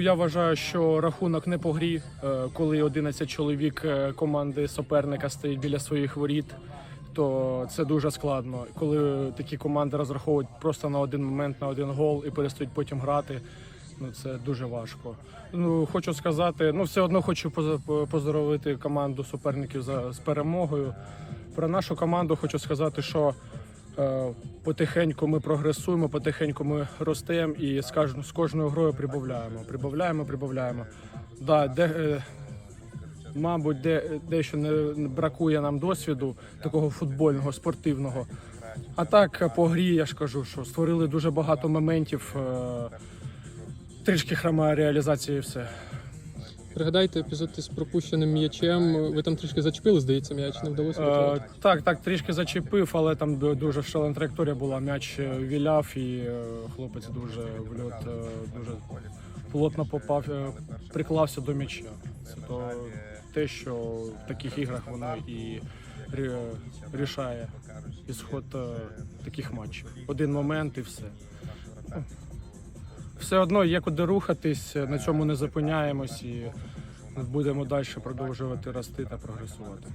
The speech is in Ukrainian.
Я вважаю, що рахунок не по грі, Е, коли 11 чоловік е, команди суперника стоїть біля своїх воріт, то це дуже складно. Коли такі команди розраховують просто на один момент, на один гол і перестають потім грати. Ну це дуже важко. Ну хочу сказати, ну все одно хочу поздоровити команду суперників за з перемогою. Про нашу команду хочу сказати, що потихеньку ми прогресуємо, потихеньку ми ростемо і з, кож- з кожною грою прибавляємо. Прибавляємо, прибавляємо. Да, де, е, мабуть, де, дещо не бракує нам досвіду такого футбольного, спортивного. А так, е, по грі, я ж кажу, що створили дуже багато моментів. Е, трішки хромає реалізація і все. Пригадайте епізод із пропущеним м'ячем. Ви там трішки зачепили, здається, м'яч не вдалося. Е, так, так, трішки зачепив, але там ду- дуже шалена траєкторія була. М'яч е, віляв, і е, хлопець дуже в льот е, дуже плотно попав, е, приклався до м'яча. Це то те, що в таких іграх воно і рі- рішає ісход е, таких матчів. Один момент і все. Ну, Все одно є куди рухатись, на цьому не зупиняємось і будемо далі продовжувати рости та прогресувати.